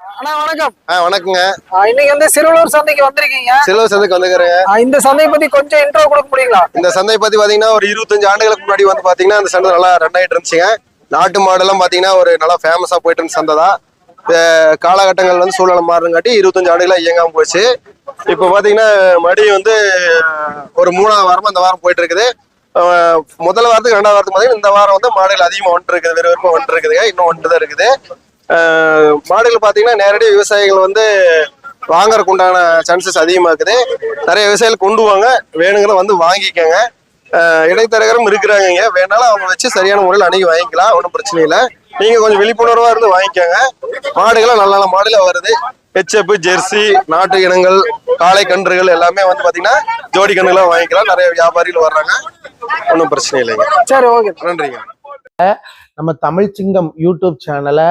அண்ணா வணக்கம். ஆ வணக்கங்க. இன்னைக்கு வந்து சிறுவலூர் சந்தைக்கு வந்திருக்கீங்க. சந்தைக்கு வந்துக்கிறேங்க ஆ, இந்த சந்தையை பத்தி கொஞ்சம் இன்ட்ரோ கொடுக்க முடியுங்களா? இந்த சந்தை பத்தி பாத்தீங்கன்னா ஒரு இருபத்தஞ்சு ஆண்டுகளுக்கு முன்னாடி வந்து பாத்தீங்கன்னா அந்த சந்தை நல்லா ரன் ஆயிட்டு இருந்துச்சுங்க. நாட்டு மாடெல்லாம் பாத்தீங்கன்னா ஒரு நல்லா ஃபேமஸா போயிட்டு இருந்த சந்தை தான். இந்த காலகட்டங்கள் வந்து சூழ்நிலை மாறுங்காட்டி இருபத்தஞ்சு ஆண்டுகளா இயங்காம போச்சு. இப்போ பாத்தீங்கன்னா மடி வந்து ஒரு மூணாவது வாரமா இந்த வாரம் போயிட்டு இருக்குது. முதல் வாரத்துக்கு ரெண்டாவது வாரத்துக்கு இந்த வாரம் வந்து மாடுகள் அதிகமா வந்துட்டு இருக்குது வெறும் வந்துட்டு இருக்குதுங்க. இன்னும் வந்துட்டு தான் இருக்குது. மாடுகள் பாத்தீங்கன்னா நேரடி விவசாயிகள் வந்து வாங்குறதுக்கு உண்டான சான்சஸ் அதிகமா இருக்குது. நிறைய விவசாயிகள் கொண்டு வாங்க வேணுங்கிற வந்து வாங்கிக்கோங்க. இடைத்தரகரும் இருக்கிறாங்க இங்க. வேணாலும் அவங்க வச்சு சரியான முறையில் அணுகி வாங்கிக்கலாம் ஒன்றும் பிரச்சனை இல்லை. நீங்க கொஞ்சம் விழிப்புணர்வா இருந்து வாங்கிக்கோங்க. மாடுகளும் நல்ல நல்ல மாடுல வருது. ஹெச்எப் ஜெர்சி நாட்டு இனங்கள் காளை கன்றுகள் எல்லாமே வந்து பாத்தீங்கன்னா ஜோடி கன்றுலாம் வாங்கிக்கலாம். நிறைய வியாபாரிகள் வர்றாங்க. ஒன்றும் பிரச்சனை இல்லைங்க. சரி ஓகே. நன்றிங்க. நம்ம தமிழ் சிங்கம் யூடியூப் சேனலை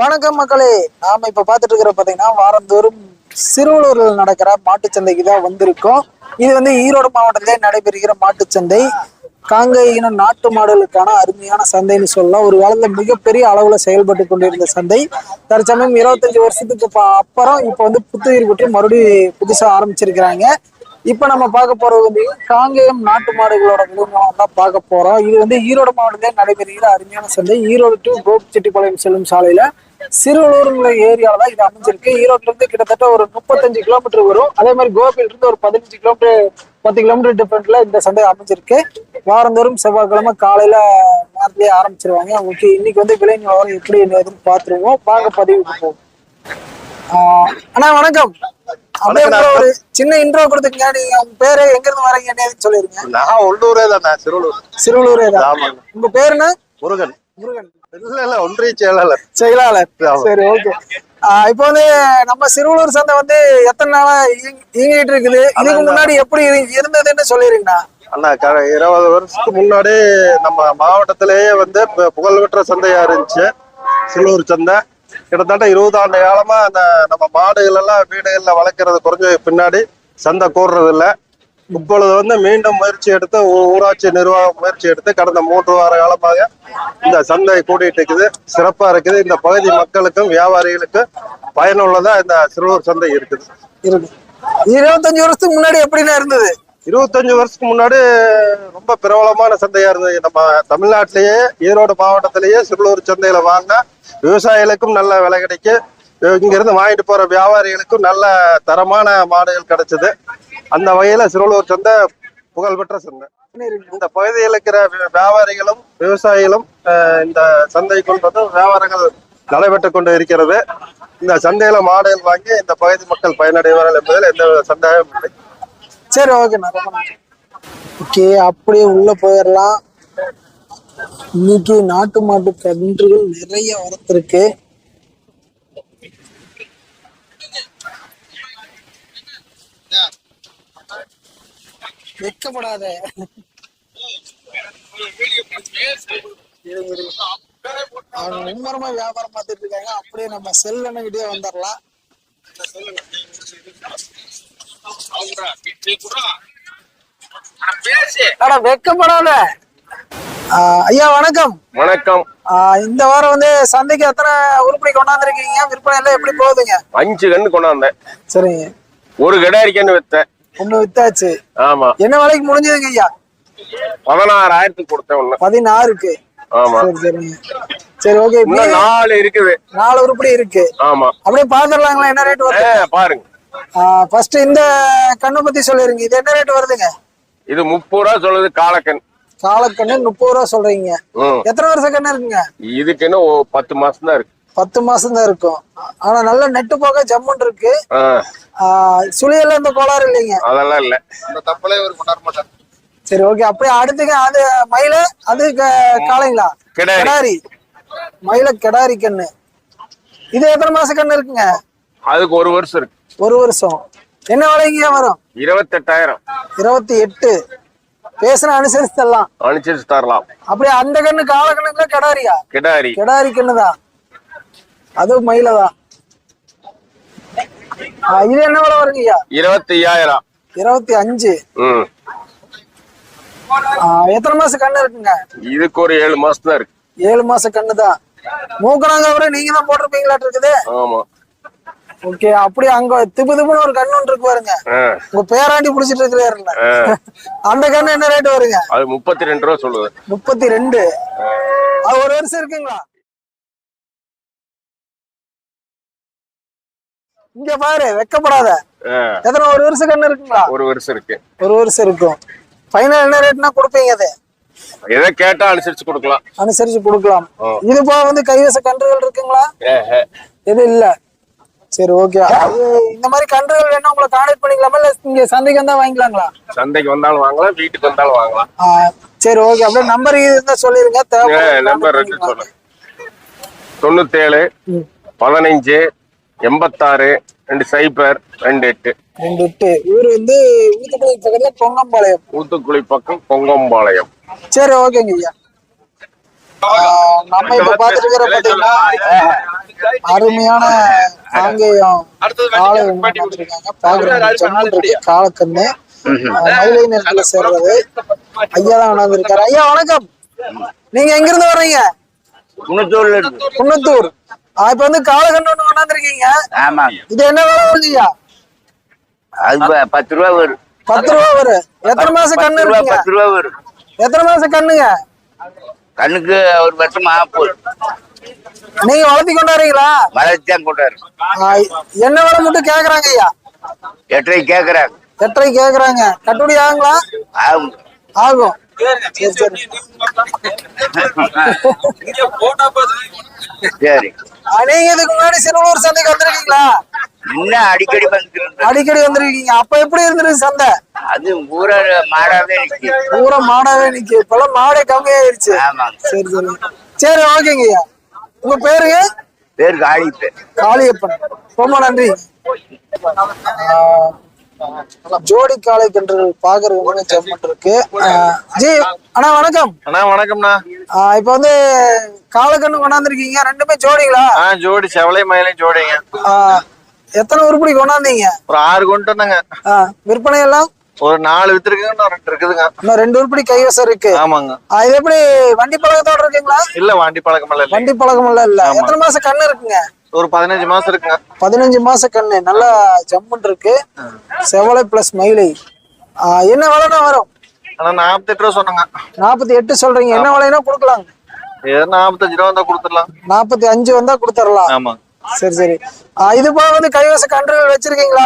வணக்கம் மக்களே. நாம இப்ப பாத்துட்டு இருக்கிற பாத்தீங்கன்னா வாரந்தோறும் சிறுவலூரில் நடக்கிற மாட்டுச் சந்தைக்கு தான் வந்திருக்கோம். இது வந்து ஈரோடு மாவட்டத்திலே நடைபெறுகிற மாட்டுச்சந்தை. காங்கை இன நாட்டு மாடுகளுக்கான அருமையான சந்தைன்னு சொல்லலாம். ஒரு காலத்துல மிகப்பெரிய அளவுல செயல்பட்டு கொண்டிருந்த சந்தை. தற்சமயம் இருபத்தஞ்சு வருஷத்துக்கு அப்புறம் இப்ப வந்து புத்துயிர் பெற்று மறுபடியும் புதுசா ஆரம்பிச்சிருக்கிறாங்க. இப்ப நம்ம பார்க்க போறது வந்து காங்கேயம் நாட்டு மாடுகளோட விளைநிலம் தான் பார்க்க போறோம். இது வந்து ஈரோடு மாவட்டத்திலே நடைபெறுகிற அருமையான சந்தை. ஈரோடு டு கோபிச்செட்டிப்பாளையம் செல்லும் சாலையில சிறுவலூருங்கிற ஏரியால தான் இது அமைஞ்சிருக்கு. ஈரோட்ல இருந்து கிட்டத்தட்ட ஒரு முப்பத்தஞ்சு கிலோமீட்டர் வரும். அதே மாதிரி கோபியில இருந்து ஒரு பதினஞ்சு கிலோமீட்டர் பத்து கிலோமீட்டர் டிஃபரெண்ட்ல இந்த சந்தை அமைஞ்சிருக்கு. வாரந்தோறும் செவ்வாய்க்கிழமை காலையில நேரத்திலேயே ஆரம்பிச்சிருவாங்க. உங்களுக்கு இன்னைக்கு வந்து விலை நிலவரம் எப்படி என்னதுன்னு பாத்துருவோம் வாங்க பதிவுக்கு போவோம். ஆஹ் அண்ணா வணக்கம். சின்ன இன்ட்ரோ கொடுத்துங்க நீங்க உங்க பேரு எங்க இருந்து வரீங்க சொல்லிருங்க. நான் உள்ளூரே தான் சிறுவலூர். சிறுவலூரே தான் உங்க பேரு என்ன முருகன். முருகன். இல்ல இல்ல ஒன்றிய செயலாளர். செயலாளர். சரி ஓகே. இப்போ வந்து நம்ம சிறுவலூர் சந்தை வந்து எத்தனை நாளா இயங்கி- இயங்கிட்டு இருக்குது? இதுக்கு முன்னாடி எப்படி இரு- இருந்ததுன்னு சொல்லிருங்கண்ணா அண்ணா இருபது வருஷத்துக்கு முன்னாடி நம்ம மாவட்டத்திலேயே வந்து புகழ்பெற்ற சந்தையா இருந்துச்சு. சில்லூர் சந்தை. கிட்டத்தட்ட இருபது ஆண்டு காலமா அந்த நம்ம மாடுகள் எல்லாம் வீடுகள்ல வளர்க்கறது குறைஞ்ச பின்னாடி சந்தை கூடுறது இல்லை இப்பொழுது வந்து மீண்டும் முயற்சி எடுத்து ஊராட்சி நிர்வாகம் முயற்சி எடுத்து கடந்த மூன்று வார காலமாக இந்த சந்தை கூட்டிட்டு இருக்குது. சிறப்பா இருக்குது. இந்த பகுதி மக்களுக்கும் வியாபாரிகளுக்கும் பயனுள்ளதா இந்த சிறுவர் சந்தை இருக்குது. இருபத்தஞ்சு வருஷத்துக்கு முன்னாடி எப்படிண்ணா இருந்தது? இருபத்தஞ்சு வருஷத்துக்கு முன்னாடி ரொம்ப பிரபலமான சந்தையா இருந்தது. நம்ம தமிழ்நாட்டிலேயே ஈரோடு மாவட்டத்திலேயே சிறுலூர் சந்தையில வாங்கினா விவசாயிகளுக்கும் நல்ல விலை கிடைக்கும் இங்க இருந்து வாங்கிட்டு போற வியாபாரிகளுக்கும் நல்ல தரமான மாடுகள் கிடைச்சது. அந்த வகையில சிறுலூர் சந்தை புகழ்பெற்ற சந்தை. இந்த பகுதியில் இருக்கிற வியாபாரிகளும் விவசாயிகளும் இந்த சந்தைக்குள் வந்து வியாபாரங்கள் நடைபெற்று கொண்டு இருக்கிறது. இந்த சந்தையில மாடுகள் வாங்கி இந்த பகுதி மக்கள் பயனடைவார்கள் என்பதில் எந்த சந்தேகமும் இல்லை. சரி ஓகேண்ணா ரொம்ப நன்றி ஓகே அப்படியே உள்ள போயிடலாம். இன்னைக்கு நாட்டு மாட்டு கன்றுகள் நிறைய வளர்த்துருக்கு. வெக்கப்படாத. அவங்க மும்மரமா வியாபாரம் பார்த்துட்டு இருக்காங்க. அப்படியே நம்ம செல்லணுகிட்டே வந்துடலாம். வெக்கப்படாத. ஆஹ் ஐயா வணக்கம். வணக்கம். ஆஹ் இந்த வாரம் வந்து சந்தைக்கு எத்தனை உருப்படி கொண்டாந்துருக்கீங்க? விற்பனை எல்லாம் எப்படி போகுதுங்க? அஞ்சு கண்ணு கொண்டாந்தேன். சரிங்க. ஒரு கிடாரி கண்ணு வித்தேன். ஒண்ணு வித்தாச்சு. ஆமா. என்ன விலைக்கு முடிஞ்சதுங்க ஐயா? பதினாறாயிரத்துக்கு கொடுத்தேன் ஒண்ணு. பதினாறுக்கு? ஆமா. சரி சரிங்க. சரி ஓகே இன்னும் நாலு இருக்குது. நாலு உருப்படி இருக்கு. ஆமா. அப்படியே பாத்துடலாங்களா என்ன ரேட் வருது? பாருங்க. ஃபர்ஸ்ட் இந்த கண்ணை பத்தி சொல்லிருங்க. இது என்ன ரேட் வருதுங்க? இது முப்பது ரூபா சொல்லுது காலக்கண் காலக்கண்ணு முப்பது ரூபா சொல்றீங்க. ம். எத்தனை வருஷம் கண்ணு இருக்குங்க? இதுக்கு ஒ- பத்து மாசம் தான் இருக்கு. பத்து மாசம் தான் இருக்கும். ஆனா நல்ல நெட்டு போக ஜம்முன் இருக்கு. சுழியெல்லாம் இந்த கோளாறு இல்லைங்க. அதெல்லாம் இல்ல. இந்த தப்பலே ஒரு கொண்டாட சரி ஓகே அப்படியே அடுத்துங்க. அது மயில அது க- காளைங்களா? கிடாரி. கிடாரி. மயில கிடாரி கண்ணு. இது எத்தனை மாச கண்ணு இருக்குங்க? அதுக்கு ஒரு வருஷம் இருக்கு. ஒரு வருஷம். என்ன விலைங்க வரும்? இருபத்தெட்டாயிரம். இருபத்தி எட்டு. பேசுன அனுசரிச்சு தரலாம் அனுசரிச்சு தரலாம் அப்படியே அந்த கண்ணு கால கண்ணுக்குள்ள கிடாரியா? கிடாரி. கிடாரி கண்ணுதான் அதுவும் மயிலதான். இது என்ன விலை வருங்க ஐயா? இருபத்தி ஐயாயிரம் இருபத்தி அஞ்சு எத்தனை மாசம் கண்ணு இருக்குங்க? இதுக்கு ஒரு ஏழு மாசம் தான் இருக்கு. ஏழு மாசம் கண்ணு தான் மூக்கணாங்க நீங்க தான் போட்டிருப்பீங்களாட்டு இருக்குது? ஆமா. ஓகே அப்படியே அங்க திப்பு திப்புன்னு ஒரு கண்ணு ஒன்று இருக்கு பாருங்க. உங்க பேராண்டி புடிச்சிட்டு இருக்கிறாருல்ல. ஆ. அந்த கண்ணு என்ன ரேட் வருங்க? அது முப்பத்தி ரெண்டு ரூபா சொல்லுது. முப்பத்தி ரெண்டு அது ஒரு வருஷம் இருக்குங்களா? இங்க பாரு வெக்கப்படாத. எத்தனை ஒரு வருஷம் கண்ணு இருக்குங்களா? ஒரு வருஷம் இருக்கு. ஒரு வருஷம் இருக்கும். ஃபைனல் என்ன ரேட்னா கொடுப்பீங்க அது? எதை கேட்டா அனுசரிச்சு கொடுக்கலாம். அனுசரிச்சு கொடுக்கலாம். இது போக வந்து கைவச கன்றுகள் இருக்குங்களா? ஏஹே. எது இல்ல. சரி ஓகே இந்த மாதிரி கன்றுகள் வேணா உங்களை கான்டாக்ட் பண்ணிக்கலாமா? இல்ல இங்க சந்தைக்கு வந்தா வாங்கிக்கலாங்களா? சந்தைக்கு வந்தாலும் வாங்கலாம் வீட்டுக்கு வந்தாலும் வாங்கலாம். சரி ஓகே அப்படியே நம்பர் இருந்தா சொல்லிருங்க. நம்பர் contact இருக்கு பண்ணிக்கலாம். சொல்லு. தொண்ணூத்தேழு. பதினஞ்சு எண்பத்தாறு ரெண்டு சைபர் ரெண்டு எட்டு. ரெண்டு எட்டு. ஊர் வந்து ஊத்துக்குளி பக்கத்துல பொங்கம்பாளையம். ஊத்துக்குளி பக்கம் பொங்கம்பாளையம். சரி ஓகேங்க ஐயா. நம்ம இப்ப பாத்துட்டு இருக்கிற பாத்தீங்கன்னா அருமையான இருக்கு காலக்கண்ணு. சேர்றது. ஐயா தான் கொண்டாந்து இருக்காரு ஐயா வணக்கம். நீங்க எங்க இருந்து வர்றீங்க? குணத்தூர்ல இருக்கு குன்னத்தூர். இப்ப வந்து காலக்கண்ணு ஒண்ணு கொண்டாந்துருக்கீங்க ஆமாங்க. இது என்ன விலை வருது ஐயா? அது பத்து ரூபா வரும். பத்து ரூபா வரும். எத்தனை மாசம் கண்ணு பத்து ரூபா இருக்குங்க? பத்து ரூபா வரும். எத்தனை மாசம் கண்ணுங்க? கண்ணுக்கு ஒரு வருஷம் ஆப்போல் நீங்க வளர்த்தி கொண்டாடுறீங்களா? வளர்ச்சி கொண்டாரு ஆ, என்ன விலை மட்டும் கேக்குறாங்க ஐயா? எட்டரை கேக்குறாங்க. எட்டரை கேக்குறாங்க. கட்டுப்படி ஆகுங்களா? ஆகும். ஆகும். சரி நீங்க இதுக்கு முன்னாடி சிறுவலூர் சந்தைக்கு வந்திருக்கீங்களா? இன்னும் அடிக்கடி வந்துருக்கு அடிக்கடி வந்திருக்கீங்க. அப்ப எப்படி இருந்திருக்கு சந்தை? அது ஊரா மாடாவே நிக்கு பூரா மாடாவே நிக்கு இப்பெல்லாம் மாடே கம்மியாயிருச்சு. சரி சரி. சரி ஓகேங்க ஐயா. உங்க பேருங்க? பேர் காளி பேர் காளியப்பன். ரொம்ப நன்றி. ஜோடி காளை கன்று பாக்குறது ஜம்மன் இருக்கு. ஜி அண்ணா வணக்கம். அண்ணா வணக்கம்ண்ணா. இப்ப வந்து காலக்கண்ணு கொண்டாந்துருக்கீங்க. ரெண்டுமே ஜோடிங்களா? ஜோடி செவலை மயிலையும் ஜோடிங்க. ஆ, எத்தனை உருப்படி கொண்டாந்தீங்க? ஒரு ஆறு கொண்டு வந்தங்க. ஆ, விற்பனை எல்லாம்? ஒரு நாலு வித்துருக்குங்க இன்னும் ரெண்டு இருக்குதுங்க. இன்னும் ரெண்டு உருப்படி கைவசம் இருக்கு. ஆமாங்க. இது எப்படி வண்டி பழக்கத்தோட இருக்குங்களா? இல்ல வாண்டி பழக்கம் இல்ல வண்டி பழக்கம் இல்ல. இல்ல எத்தனை மாசம் கண்ணு இருக்குங்க? ஒரு பதினஞ்சு மாசம் இருக்குங்க. பதினஞ்சு மாசம் கண்ணு. நல்லா ஜம்முன் இருக்கு. செவலை பிளஸ் மயிலை என்ன விலைனா வரும்? ஆனா நாற்பத்தெட்டு ரூபா சொன்னாங்க. நாற்பத்தி எட்டு சொல்றீங்க. என்ன விலைனா கொடுக்கலாம் ஏதோ நாற்பத்தஞ்சு ரூபா வந்தா கொடுத்துடலாம். நாற்பத்தி அஞ்சு வந்தா கொடுத்துடலாம். ஆமாங்க. சரி சரி. இது போக வந்து கைவச கன்றுகள் வச்சிருக்கீங்களா?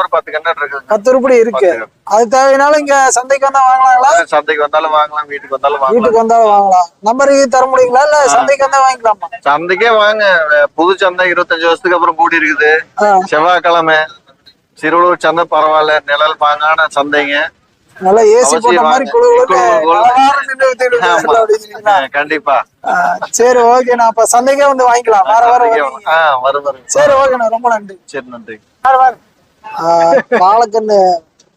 ஒரு பத்து கண்ணு இருக்குங்க பத்து உருப்படி இருக்கு. அது தேவைனாலும் இங்க சந்தைக்கு வந்தா வாங்கலாங்களா? சந்தைக்கு வந்தாலும் வாங்கலாம் வீட்டுக்கு வந்தாலும் வீட்டுக்கு வந்தாலும் வாங்கலாம். நம்பர் தர முடியுங்களா? இல்ல சந்தைக்கு வந்தா வாங்கிக்கலாமா? சந்தைக்கே வாங்க. புது சந்தை இருபத்தஞ்சு வருஷத்துக்கு அப்புறம் கூடி இருக்குது. செவ்வாய்க்கிழமை. சிறுவலூர் சந்தை பரவாயில்ல. நிழல் பாங்கான சந்தைங்க. நல்லா ஏசி போட்ட மாதிரி. குழு கண்டிப்பா. சரி ஓகே நான் அப்ப சந்தைக்கே வந்து வாங்கிக்கலாம். வர வர சரி ஓகேண்ணா ரொம்ப நன்றி. சரி நன்றி. ஆ, காலக்கண்ணு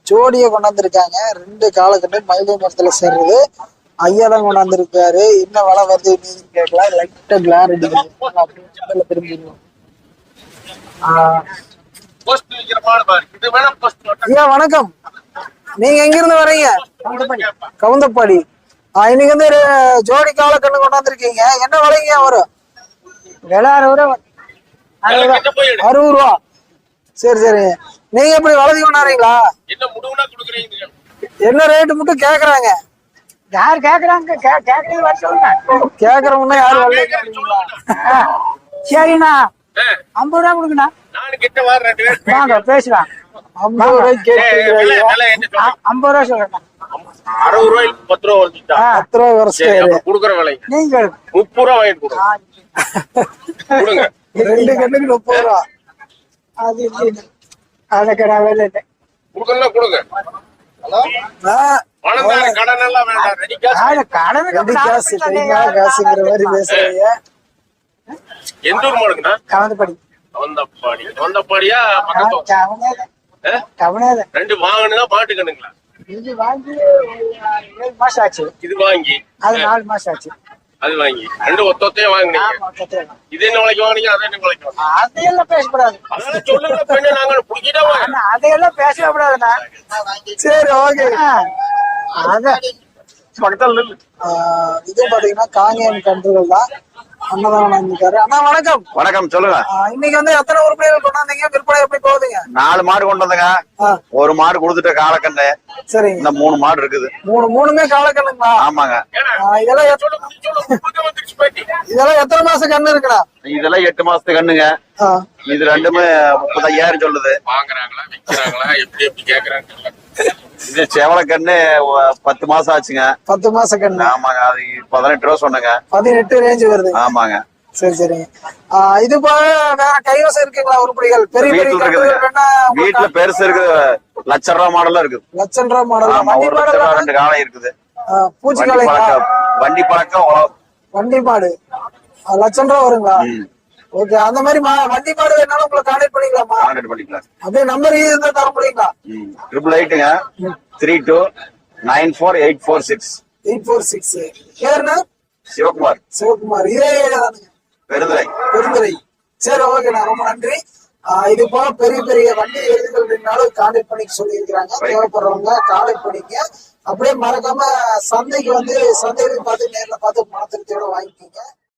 ஜோடியை கொண்டாந்துருக்காங்க ரெண்டு காலக்கண்ணு மயிலை நிறத்துல சேர்றது. ஐயா தான் கொண்டாந்துருக்காரு என்ன விலை வருது கேட்கலாம். லைட்டா கிளார் திரும்பிடுவோம். ஐயா வணக்கம். நீங்க எங்க இருந்து வரீங்க கவுந்தப்பாடி ஆ, இன்னைக்கு வந்து ஜோடி காலக்கண்ணு கொண்டாந்துருக்கீங்க. என்ன விலைங்க வரும்? விலை அறுபது ரூபா அறுபது ரூபா. சரி சரி. நீங்க எப்படி வளர்த்தி கொண்டாடுறீங்களா? என்ன ரேட்டு மட்டும் கேக்குறாங்க. யார் கேக்குறாங்க? கேக்குறவங்க யாரும் சரிண்ணா. ஐம்பது ரூபா கொடுங்கண்ணா. வாங்க பேசலாம் ஐம்பது ரூபாய்க்கு ஐம்பது ரூபா சொல்றேண்ணா அறுபது ரூபாய்க்கு பத்து ரூபா ஆ, பத்து ரூபா குறைச்சு குடுக்குற விலை. நீங்க முப்பது ரூபா வாங்கிட்டு கொடுங்க. கொடுங்க. ரெண்டு கண்ணுக்கு முப்பது ரூபா. அது. அதுக்கு நான் வேலை இல்லை. கொடுக்கணும் கொடுங்க. கடன் எல்லாம் வேண்டாம். காசுங்கிற மாதிரி பேசுறீங்க. எந்த ஊர் மாடுங்கண்ணா? கலந்துபடி வந்தப்பாடி வந்தப்பாடியா பக்கத்தோ கவலை இல்லை. கவனாத ரெண்டு வாங்கினா மாட்டுக்கணுங்களா இது வாங்கி ஏழு மாசம் ஆச்சு. இது வாங்கி. அது நாலு மாசம் ஆச்சு. அது வாங்கி. ரெண்டு ஒத்த ஒத்தையே வாங்குனீங்க? இது என்ன விலைக்கு வாங்குனீங்க? அது என்ன விலைக்கு வாங்குனீங்க? அதையெல்லாம் பேசக்கூடாது. அதெல்லாம் சொல்லுங்க பெண்ணு நாங்க பிடிக்கிட்டே வாங்க. அதையெல்லாம் பேசவே கூடாதுண்ணா சரி ஓகே. அத பக்கத்துல. இது பாத்தீங்கன்னா காங்கேயம் கன்றுகள் தான். அண்ணா வணக்கம். வணக்கம் சொல்லுங்க. இன்னைக்கு வந்து எத்தனை உருப்படிகள் கொண்டாந்தீங்க? விற்பனை எப்படி போகுதுங்க? நாலு மாடு கொண்டு வந்தங்க. ஒரு மாடு கொடுத்துட்ட காலக்கண்ணு. சரிங்க. இந்த மூணு மாடு இருக்குது. மூணு மூணுமே காலக்கண்ணுங்களா? ஆமாங்க. இதெல்லாம். இதெல்லாம் எத்தனை மாசம் கண்ணு இருக்குண்ணா? இதெல்லாம் எட்டு மாசத்து கண்ணுங்க. இது ரெண்டுமே முப்பத்தையாயிரம் சொல்லுது. வாங்குறாங்களா விக்கிறாங்களா எப்படி எப்படி கேக்குறாங்க. இது செவல கண்ணு பத்து மாசம் ஆச்சுங்க. பத்து மாசம் கண்ணு. ஆமாங்க அது பதினெட்டு ரூபா சொன்னங்க. பதினெட்டு ரேஞ்ச் வருது. ஆமாங்க. சரி சரிங்க ஆஹ் இது போக வேற கைவசம் இருக்குங்களா உருப்படிகள்? பெரிய பெரிய வீட்டுல இருக்குது. வீட்டுல பெருசு இருக்குது. லட்ச ரூபா மாடலும் இருக்குது. லட்சம் ரூபா மாடல் ஆமா ஒரு லட்ச ரூபா ரெண்டு காலம் இருக்குது. பூச்சி வண்டி பழக்கம் வண்டி பழக்கம் உழவு. வண்டி மாடு. லட்சம் ரூபா வருங்களா. ஓகே அந்த மாதிரி வண்டி மாடு வேணாலும் உங்களை கான்டாக்ட் பண்ணிக்கலாமா? கான்டாக்ட் பண்ணிக்கலாம். அப்படியே நம்பர் இருந்தா தர முடியுங்களா? Triple எயிட்டுங்க three two nine four eight four six eight four six பேருண்ணா Sivakumar. Sivakumar. இதே பெருந்துரை பெருந்துறை சரி ஓகேண்ணா ரொம்ப நன்றி. இது போல பெரிய பெரிய வண்டி எழுதுகள் வேணாலும் கான்டாக்ட் பண்ணி சொல்லியிருக்கிறாங்க. தேவைப்படுறவங்க கான்டாக்ட் பண்ணிக்க அப்படியே மறக்காம சந்தைக்கு வந்து சந்தையில பார்த்து நேர்ல பார்த்து மனத்திருத்தியோட வாங்கிக்கோங்க.